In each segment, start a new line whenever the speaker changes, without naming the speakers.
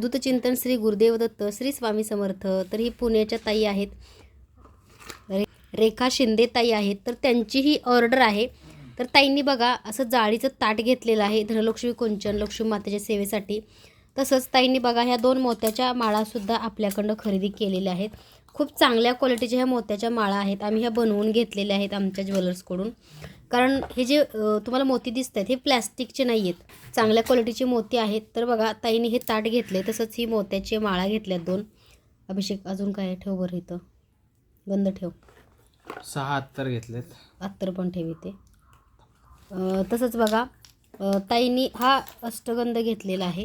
दूतचिंतन श्री गुरुदेव दत्त श्री स्वामी समर्थ तर ही पुण्याच्या ताई आहेत. रे रेखा शिंदे ताई आहेत. तर त्यांची ही ऑर्डर आहे. तर ताईंनी बघा असं जाळीचं ताट घेतलेलं आहे धनलक्ष्मी कुंचन लक्ष्मी मातेच्या सेवेसाठी. तसंच ताईंनी बघा ह्या दोन मोत्याच्या माळासुद्धा आपल्याकडनं खरेदी केलेल्या आहेत. खूप चांगल्या क्वालिटीच्या ह्या मोत्याच्या माळा आहेत. आम्ही ह्या बनवून घेतलेल्या आहेत आमच्या ज्वेलर्सकडून कारण हे जे तुम्हाला मोती दिसत आहेत हे प्लॅस्टिकचे नाही आहेत चांगल्या क्वालिटीचे मोती आहेत. तर बघा ताईने हे ताट घेतले तसंच ही मोत्याची माळा घेतल्यात दोन. अभिषेक अजून काय? ठेव बरं इथं. गंध ठेव.
सहा अत्तर घेतलेत.
अत्तर पण ठेव इथे. अ, तसंच बघा ताईंनी हा अष्टगंध घेतलेला आहे.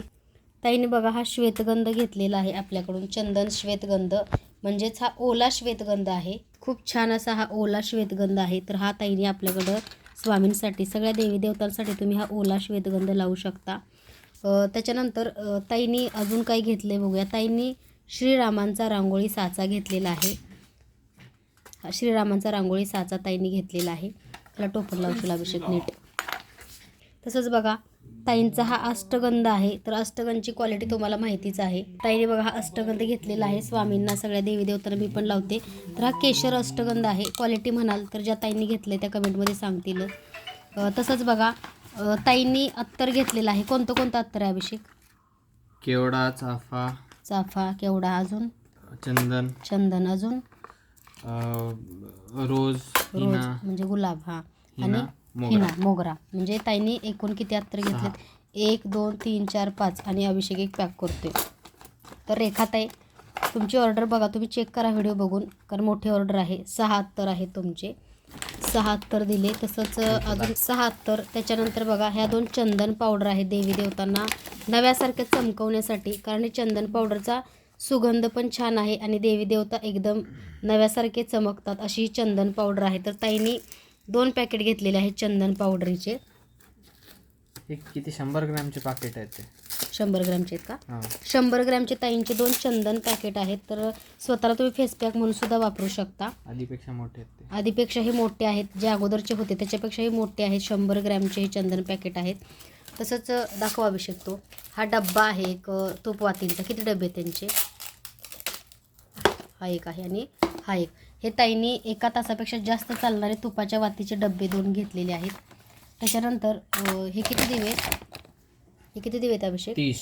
ताईने बघा हा श्वेतगंध घेतलेला आहे आपल्याकडून. चंदन श्वेतगंध. म्हणजेच हा ओला श्वेतगंध आहे. खूप छान असा हा ओला श्वेतगंध आहे. तर हा ताईने आपल्याकडं स्वामींसाठी सगळ्या देवी देवतांसाठी तुम्ही हा ओला श्वेतगंध लावू शकता. त्याच्यानंतर ताईनी ताईंनी अजून काही घेतलं बघूया. ताईंनी श्रीरामांचा रांगोळी साचा घेतलेला आहे. हा श्रीरामांचा रांगोळी साचा ताईंनी घेतलेला आहे. त्याला टोपण लावशील अभिषेक नीट. तसंच बघा ताईंचा हा अष्टगंध आहे. तर अष्टगंधची क्वालिटी तुम्हाला माहितीच आहे. ताईने बघा हा अष्टगंध घेतलेला आहे. स्वामींना सगळ्या देवी देवतांना मी पण लावते. तर हा केशर अष्टगंध आहे. क्वालिटी म्हणाल तर ज्या ताईंनी घेतले त्या कमेंटमध्ये सांगतील. तसंच बघा ताईंनी अत्तर घेतलेलं आहे. कोणतं कोणतं अत्तर आहे अभिषेक?
केवडा चाफा.
चाफा केवडा अजून?
चंदन.
चंदन अजून?
रोज
रोज म्हणजे गुलाब हा. आणि
हिना मोगरा.
म्हणजे ताईंनी एकूण किती अत्तर घेतलेत? एक दोन तीन चार पाच. आणि अभिषेक एक पॅक करतोय. तर रेखाताई तुमची ऑर्डर बघा. तुम्ही चेक करा व्हिडिओ बघून. कारण मोठी ऑर्डर आहे. सहा अत्तर आहे तुमचे. सहा अत्तर दिले. तसंच अजून सहा अत्तर. त्याच्यानंतर बघा ह्या दोन चंदन पावडर आहे देवी देवतांना. नव्यासारख्या चमकवण्यासाठी. कारण चंदन पावडरचा सुगंध पण छान आहे. आणि देवी देवता एकदम नव्यासारखे चमकतात अशी चंदन पावडर आहे. तर ताईंनी दोन पॅकेट घेतलेले आहेत चंदन पावडरीचे
किती शंभर ग्रॅमचे पाकिट आहेत ते?
शंभर ग्रॅमचे आहेत का?
हां.
शंभर ग्रॅमचे ताईंचे दोन चंदन पॅकेट आहेत तर स्वतःला तुम्ही फेस पॅक म्हणून सुद्धा वापरू शकता.
आधीपेक्षा मोठे आहेत ते.
आधीपेक्षा हे मोठे आहेत जे अगोदरचे होते त्याच्यापेक्षाही मोठे आहेत. शंभर ग्रॅमचे हे चंदन पॅकेट आहेत. तसंच दाखवा अभिषेक तो. हा डब्बा आहे एक अ, तुपवातींचा. किती डबे आहेत त्यांचे? हा एक आहे आणि हा एक. हे ताईंनी एका तासापेक्षा जास्त चालणारे तुपाच्या वातीचे डबे दोन घेतलेले आहेत. त्याच्यानंतर हे किती दिवे? हे किती दिवे आहेत अभिषेक?
तीस.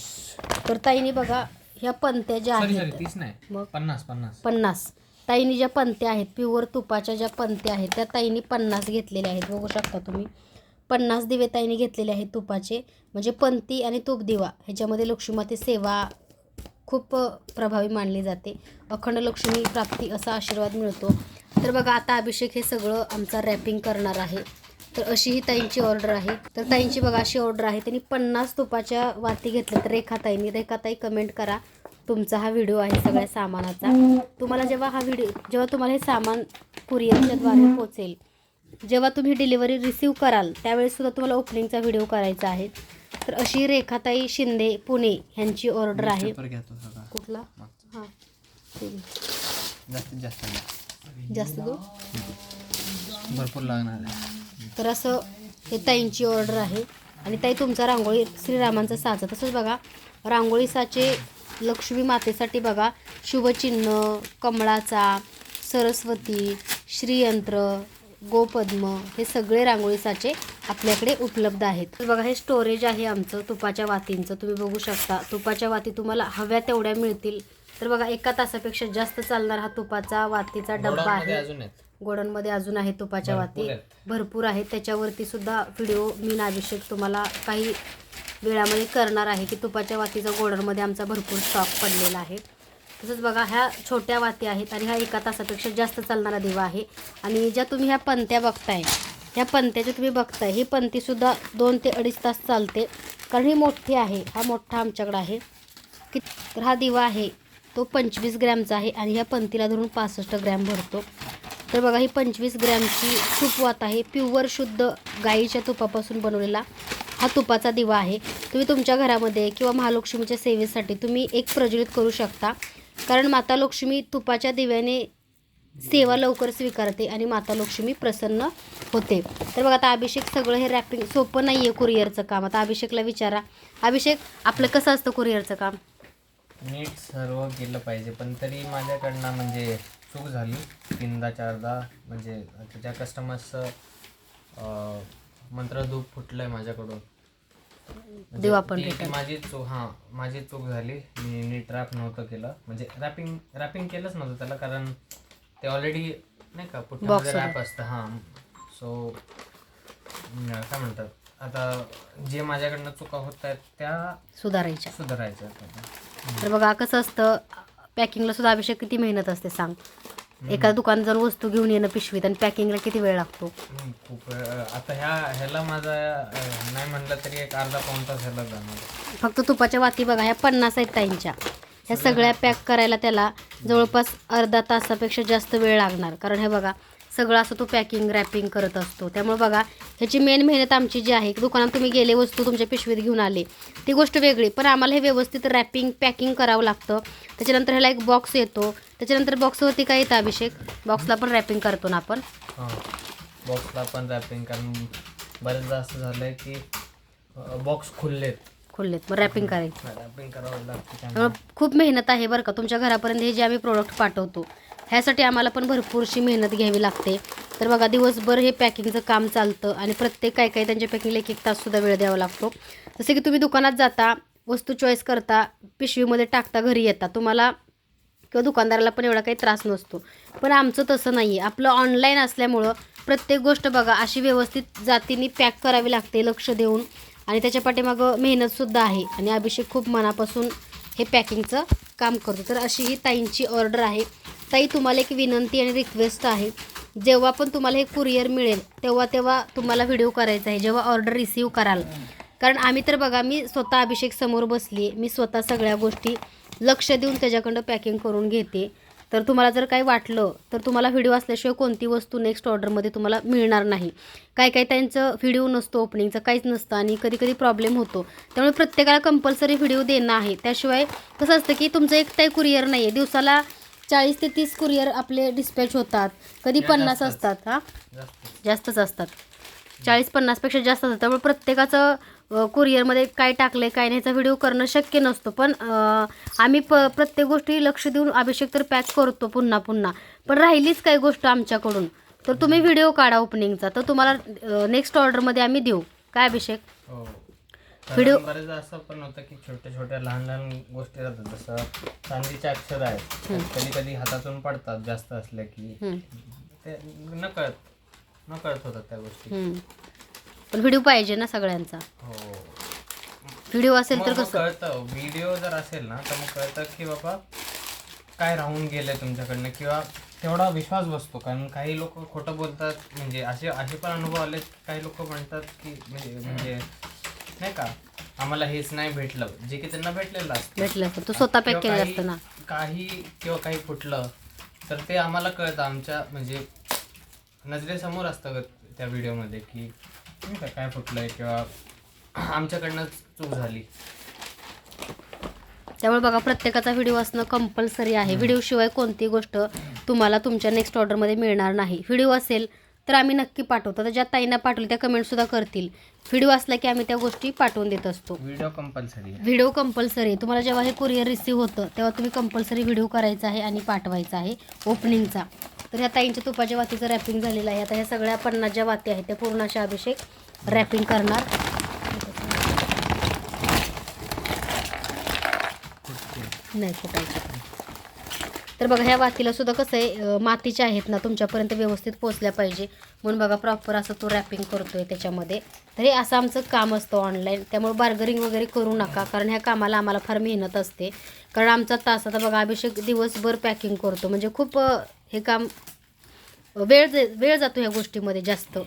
तर ताईंनी बघा ह्या पंत्या ज्या आहेत.
तीस नाही.
मग?
पन्नास पन्नास.
पन्नास. ताईनी ज्या पंत्या आहेत प्युअर तुपाच्या ज्या पंत्या आहेत त्या ताईनी पन्नास घेतलेल्या आहेत. बघू शकता तुम्ही. पन्नास दिवे ताईने घेतलेले आहेत तुपाचे. म्हणजे पंती आणि तूप दिवा ह्याच्यामध्ये लक्ष्मीमाते सेवा खूप प्रभावी मानली जाते. अखंड लक्ष्मी प्राप्ती असा आशीर्वाद मिळतो. तर बघा आता अभिषेक हे सगळं आमचा रॅपिंग करणार आहे. तर अशी ही ताईंची ऑर्डर आहे. तर ताईंची बघा अशी ऑर्डर आहे. त्यांनी पन्नास तुपाच्या वाती घेतल्या तर रेखाताईंनी रेखाताई कमेंट करा. तुमचा हा व्हिडिओ आहे सगळ्या सामानाचा. तुम्हाला जेव्हा हा व्हिडिओ जेव्हा तुम्हाला हे सामान कुरिअरच्याद्वारे पोचेल जेव्हा तुम्ही डिलिव्हरी रिसीव कराल त्यावेळेस सुद्धा तुम्हाला ओपनिंगचा व्हिडिओ करायचा आहे. तर अशी रेखाताई शिंदे पुणे ह्यांची ऑर्डर आहे. कुठला. हां.
जास्तीत जास्त घ्या.
जास्त तू
भरपूर लागणार
तर असं हे ताईंची ऑर्डर आहे. आणि ताई तुमचा रांगोळी श्रीरामांचा साचा. तसंच बघा रांगोळी साचे लक्ष्मी मातेसाठी बघा शुभचिन्ह कमळाचा सरस्वती श्रीयंत्र गोपद्म हे सगळे रांगोळी साचे आपल्याकडे उपलब्ध आहेत. बघा हे स्टोरेज आहे आमचं तुपाच्या वातींचं. तुम्ही बघू शकता तुपाच्या वाती तुम्हाला हव्या तेवढ्या मिळतील. तर बघा एका तासापेक्षा जास्त चालणार हा तुपाचा वातीचा डब्बा आहे. गोडांमध्ये अजून आहे तुपाच्या वाती. भरपूर आहेत त्याच्यावरती सुद्धा व्हिडिओ मी नाभिषेक तुम्हाला काही वेळामध्ये करणार आहे की तुपाच्या वातीचा गोडांमध्ये आमचा भरपूर स्टॉक पडलेला आहे. तसंच बघा ह्या छोट्या वाती आहेत आणि हा एका तासापेक्षा जास्त चालणारा दिवा आहे. आणि ज्या तुम्ही ह्या पंत्या बघताय ह्या पंत्याची तुम्ही बघताय. ही पंतीसुद्धा दोन ते अडीच तास चालते. कारण ही मोठी आहे. हा मोठा आमच्याकडं आहे. कि तर हा दिवा आहे. तो पंचवीस ग्रॅमचा आहे आणि ह्या पंतीला धरून पासष्ट ग्रॅम भरतो. तर बघा ही पंचवीस ग्रॅमची तुपवात आहे. प्युअर शुद्ध गाईच्या तुपापासून बनवलेला हा तुपाचा दिवा आहे. तुम्ही तुमच्या घरामध्ये किंवा महालक्ष्मीच्या सेवेसाठी तुम्ही एक प्रज्वलित करू शकता. कारण माता लक्ष्मी तुपाच्या दिव्याने सेवा लवकर स्वीकारते आणि माता लक्ष्मी प्रसन्न होते. तर बघा आता अभिषेक सगळं हे रॅपिंग सोपं नाही आहे कुरिअरचं काम. आता अभिषेकला विचारा. अभिषेक आपलं कसं असतं कुरिअरचं काम?
नीट सर्व केलं पाहिजे पण तरी माझ्याकडनं म्हणजे चूक झाली. तीनदा चारदा म्हणजे त्या कस्टमर्सचं मंत्रधूप फुटलं आहे माझ्याकडून. म्हणजे
देऊ आपण.
माझी चूक हां माझी चूक झाली. मी नीट रॅप नव्हतं केलं. म्हणजे रॅपिंग रॅपिंग केलंच नव्हतं त्याला कारण ते ऑलरेडी नाही का पुठ्ठ्यामध्ये
Box
रॅप असतं हां. सो काय म्हणतात? आता जे माझ्याकडनं चुका होत आहेत त्या
सुधारायच्या.
सुधारायच्या आहेत.
तर बघा कसं असतं पॅकिंगला सुद्धा अभिषेक किती मेहनत असते सांग. एका दुकानात जाऊन वस्तू घेऊन येणं पिशवीत आणि पॅकिंगला किती वेळ लागतो?
हम्म, खूप आता ह्या ह्याला माझा अं, नाही म्हणलं तरी एक अर्धा पाऊण तास ह्याला जाणार.
फक्त तुपाच्या वाती बघा ह्या पन्नास आहेत ताईंच्या. ह्या सगळ्या पॅक करायला त्याला जवळपास अर्धा तासापेक्षा जास्त वेळ लागणार. कारण हे बघा सगळं असं तो पॅकिंग रॅपिंग करत असतो. त्यामुळे बघा ह्याची मेन मेहनत आमची जी आहे दुकानात तुम्ही गेले वस्तू तुमच्या पिशवीत घेऊन आले ती गोष्ट वेगळी. पण आम्हाला हे व्यवस्थित रॅपिंग पॅकिंग करावं लागतं. त्याच्यानंतर ह्याला एक बॉक्स येतो. त्याच्यानंतर बॉक्सवरती काय येतं अभिषेक? बॉक्सला पण रॅपिंग करतो ना आपण.
बॉक्सला पण रॅपिंग कारण बरेचदा असं झालं की बॉक्स खुललेत.
खुल्लेत. मग रॅपिंग करायचं.
रॅपिंग करावं लागतं त्यामुळे
खूप मेहनत आहे बरं का. तुमच्या घरापर्यंत हे जे आम्ही प्रोडक्ट पाठवतो ह्यासाठी आम्हाला पण भरपूरशी मेहनत घ्यावी लागते. तर बघा दिवसभर हे पॅकिंगचं काम चालतं आणि प्रत्येक काय काय त्यांच्या पॅकिंगला एक एक ताससुद्धा वेळ द्यावा लागतो. जसे की तुम्ही दुकानात जाता वस्तू चॉईस करता पिशवीमध्ये टाकता घरी येता तुम्हाला किंवा दुकानदाराला पण एवढा काही त्रास नसतो. पण आमचं तसं नाही आहे आपलं ऑनलाईन असल्यामुळं प्रत्येक गोष्ट बघा अशी व्यवस्थित जातीने पॅक करावी लागते लक्ष देऊन. आणि त्याच्या पाठीमागं मेहनतसुद्धा आहे. आणि अभिषेक खूप मनापासून हे पॅकिंगचं काम करतो. तर अशी ही ताईंची ऑर्डर आहे. ताई तुम्हाला एक विनंती आणि रिक्वेस्ट आहे. जेव्हा पण तुम्हाला हे कुरिअर मिळेल तेव्हा तेव्हा तुम्हाला व्हिडिओ करायचा आहे. जेव्हा ऑर्डर रिसीव कराल. कारण आम्ही तर बघा मी स्वतः अभिषेक समोर बसली मी स्वतः सगळ्या गोष्टी लक्ष देऊन त्याच्याकडं पॅकिंग करून घेते. तर तुम्हाला जर काही वाटलं तर तुम्हाला व्हिडिओ असल्याशिवाय कोणती वस्तू नेक्स्ट ऑर्डरमध्ये तुम्हाला मिळणार नाही. काय काय त्यांचं व्हिडिओ नसतो ओपनिंगचं काहीच नसतं आणि कधी कधी प्रॉब्लेम होतो. त्यामुळे प्रत्येकाला कंपल्सरी व्हिडिओ देणं आहे. त्याशिवाय कसं असतं की तुमचं एक काही कुरिअर नाही आहे दिवसाला चाळीस ते तीस कुरिअर आपले डिस्पॅच होतात. कधी पन्नास. असतात हां?
जास्त.
जास्तच असतात. चाळीस पन्नासपेक्षा जास्त असतात. त्यामुळे प्रत्येकाचं कुरिअरमध्ये काय टाकलं आहे काय नाही ह्याचा व्हिडिओ करणं शक्य नसतो. पण आम्ही प प्रत्येक गोष्टी लक्ष देऊन अभिषेक तर पॅक करतो पुन्हा पुन्हा. पण राहिलीच काही गोष्ट आमच्याकडून. तर तुम्ही व्हिडिओ काढा ओपनिंगचा तर तुम्हाला नेक्स्ट ऑर्डरमध्ये आम्ही देऊ. काय अभिषेक?
हो.
व्हिडिओ-
बरेचदा असं पण होतं की छोट्या छोट्या लहान लहान गोष्टी राहतात. जसं चांदीचे अक्षर आहेत. कधी कधी हातातून पडतात जास्त असल्या की. ते न कळत न कळत होतात त्या गोष्टी.
पण व्हिडिओ पाहिजे ना सगळ्यांचा.
हो.
व्हिडिओ असेल तर
मग- मग
कसं?
कळतं व्हिडिओ जर असेल ना तर मग कळतं की बाबा काय राहून गेलंय तुमच्याकडनं किंवा तेवढा विश्वास बसतो. कारण काही लोक खोटं बोलतात म्हणजे असे असे पण अनुभव आले काही लोक म्हणतात की म्हणजे म्हणजे नाही का आम्हाला हेच नाही भेटलं. जे की त्यांना भेटलेलं असतं.
भेटलं असतं. तू स्वतः पॅक
किंवा
केलं
काही-
असतं ना.
काही किंवा काही फुटलं तर ते आम्हाला कळतं. आमच्या म्हणजे नजरेसमोर असतं त्या व्हिडिओमध्ये की नाही का काय फुटलंय किंवा चूक झाली.
त्यामुळे बघा प्रत्येकाचा व्हिडिओ असणं कंपल्सरी आहे. व्हिडिओ शिवाय कोणती गोष्ट तुम्हाला तुमच्या नेक्स्ट ऑर्डरमध्ये मिळणार नाही. व्हिडिओ असेल तर आम्ही नक्की पाठवतो. तर ज्या ताईंना पाठवली त्या कमेंटसुद्धा करतील. व्हिडिओ असला की आम्ही त्या गोष्टी पाठवून देत असतो.
व्हिडिओ कंपल्सरी
व्हिडिओ कंपल्सरी तुम्हाला जेव्हा हे कुरिअर रिसीव्ह होतं तेव्हा तुम्ही कंपल्सरी व्हिडिओ करायचा आहे आणि पाठवायचा आहे ओपनिंगचा तर ह्या ताईंच्या तुपाच्या वातीचं रॅपिंग झालेलं आहे. आता ह्या सगळ्या पन्नास ज्या वाती आहेत. त्या पूर्ण अशा अभिषेक रॅपिंग करणार. नाही फुटायचे. तर बघा ह्या वातीला सुद्धा कसं आहे मातीच्या आहेत ना तुमच्यापर्यंत व्यवस्थित पोचल्या पाहिजे. म्हणून बघा प्रॉपर असं तो रॅपिंग करतोय त्याच्यामध्ये. तर हे असं आमचं काम असतं ऑनलाईन त्यामुळे बार्गरिंग वगैरे करू नका कारण ह्या कामाला आम्हाला फार मेहनत असते. कारण आमचा तास आता बघा अभिषेक दिवसभर पॅकिंग करतो. म्हणजे खूप हे काम वेळ जे- वेळ जातो ह्या गोष्टीमध्ये जास्त.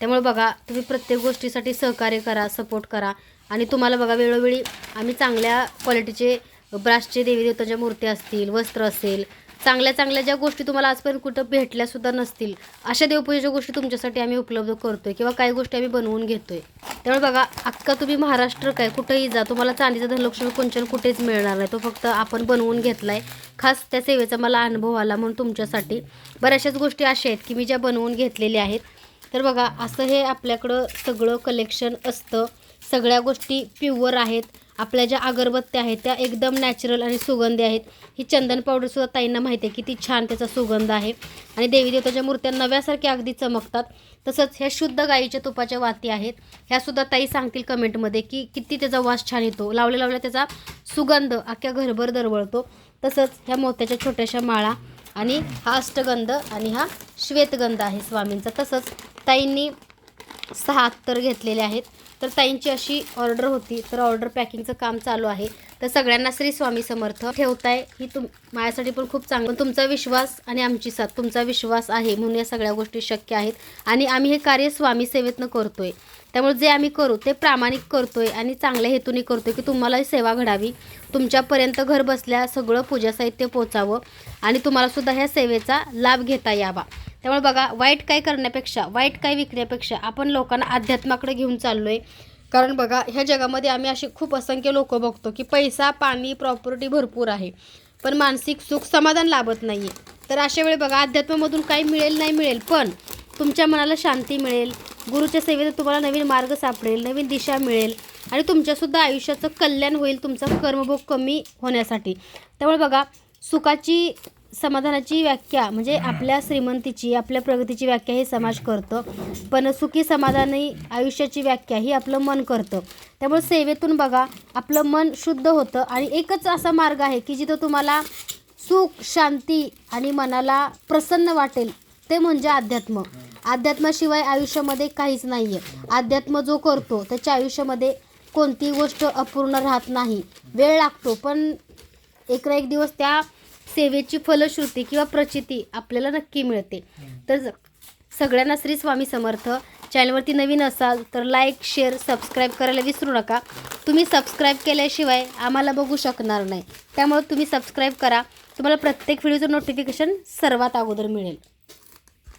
त्यामुळे बघा तुम्ही प्रत्येक गोष्टीसाठी सहकार्य करा सपोर्ट करा. आणि तुम्हाला बघा वेळोवेळी आम्ही चांगल्या क्वालिटीचे ब्रासचे देवी देवतांच्या मूर्ती असतील वस्त्र असेल चांगल्या चांगल्या ज्या गोष्टी तुम्हाला आजपर्यंत कुठं भेटल्यासुद्धा नसतील अशा देवपूजेच्या गोष्टी तुमच्यासाठी आम्ही उपलब्ध करतोय किंवा काही गोष्टी आम्ही बनवून घेतोय. त्यामुळे बघा अख्खा तुम्ही महाराष्ट्र काय कुठेही जा तुम्हाला चांदीचा धनलक्ष्मी कुंचन कुठेच मिळणार नाही. तो फक्त आपण बनवून घेतलाय. खास त्या सेवेचा मला अनुभव आला म्हणून तुमच्यासाठी. बऱ्याचशाच गोष्टी अशा आहेत की मी ज्या बनवून घेतलेल्या आहेत. तर बघा असं हे आपल्याकडं सगळं कलेक्शन असतं. सगळ्या गोष्टी प्युअर आहेत. आपल्या ज्या अगरबत्त्या आहेत त्या एकदम नॅचरल आणि सुगंधी आहेत. ही चंदन पावडरसुद्धा ताईंना माहिती आहे किती छान त्याचा सुगंध आहे. आणि देवी देवताच्या मूर्त्या नव्यासारख्या अगदी चमकतात. तसंच ह्या शुद्ध गाईच्या तुपाच्या वाती आहेत. ह्यासुद्धा ताई सांगतील कमेंटमध्ये की किती त्याचा वास छान येतो. लावल्या लावल्या त्याचा सुगंध अख्ख्या घरभर दरवळतो. तसंच ह्या मोत्याच्या छोट्याशा माळा आणि हा अष्टगंध आणि हा श्वेतगंध आहे स्वामींचा. तसंच ताईंनी सहा अत्तर घेतलेले आहेत. तर ताईंची अशी ऑर्डर होती. तर ऑर्डर पॅकिंगचं काम चालू आहे. तर सगळ्यांना श्री स्वामी समर्थ ठेवताय. ही तुम माझ्यासाठी पण खूप चांगलं तुमचा विश्वास आणि आमची साथ तुमचा विश्वास आहे म्हणून या सगळ्या गोष्टी शक्य आहेत. आणि आम्ही हे कार्य स्वामी सेवेतनं करतोय. त्यामुळे जे आम्ही करू ते प्रामाणिक करतोय आणि चांगल्या हेतूने करतोय की तुम्हालाही सेवा घडावी. तुमच्यापर्यंत घर बसल्या सगळं पूजा साहित्य पोचावं आणि तुम्हाला सुद्धा ह्या सेवेचा लाभ घेता यावा. त्यामुळे बघा वाईट काय करण्यापेक्षा वाईट काय विकण्यापेक्षा आपण लोकांना अध्यात्माकडे घेऊन चाललो आहे कारण बघा ह्या जगामध्ये आम्ही असे खूप असंख्य लोक बघतो की पैसा पाणी प्रॉपर्टी भरपूर आहे. पण मानसिक सुख समाधान लाभत नाही आहे तर अशा वेळी बघा अध्यात्मामधून काही मिळेल नाही मिळेल पण तुमच्या मनाला शांती मिळेल. गुरुच्या सेवेत तुम्हाला नवीन मार्ग सापडेल नवीन दिशा मिळेल आणि तुमच्यासुद्धा आयुष्याचं कल्याण होईल तुमचा कर्मभोग कमी होण्यासाठी. त्यामुळे बघा सुखाची समाधानाची व्याख्या म्हणजे आपल्या श्रीमंतीची आपल्या प्रगतीची व्याख्या हे समाज करतं. पण सुखी समाधानी आयुष्याची व्याख्या ही आपलं मन करतं. त्यामुळे सेवेतून बघा आपलं मन शुद्ध होतं आणि एकच असा मार्ग आहे की जिथं तुम्हाला सुख शांती आणि मनाला प्रसन्न वाटेल ते म्हणजे अध्यात्म. अध्यात्माशिवाय आयुष्यामध्ये काहीच नाही आहे अध्यात्म जो करतो त्याच्या आयुष्यामध्ये कोणतीही गोष्ट अपूर्ण राहत नाही. वेळ लागतो पण एक ना एक दिवस त्या सेवेची फलश्रुती किंवा प्रचिती आपल्याला नक्की मिळते. तर सगळ्यांना श्री स्वामी समर्थ. चॅनलवरती नवीन असाल तर लाईक शेअर सबस्क्राईब करायला विसरू नका. तुम्ही सबस्क्राईब केल्याशिवाय आम्हाला बघू शकणार नाही. त्यामुळे तुम्ही सबस्क्राईब करा. तुम्हाला प्रत्येक व्हिडिओचं नोटिफिकेशन सर्वात अगोदर मिळेल.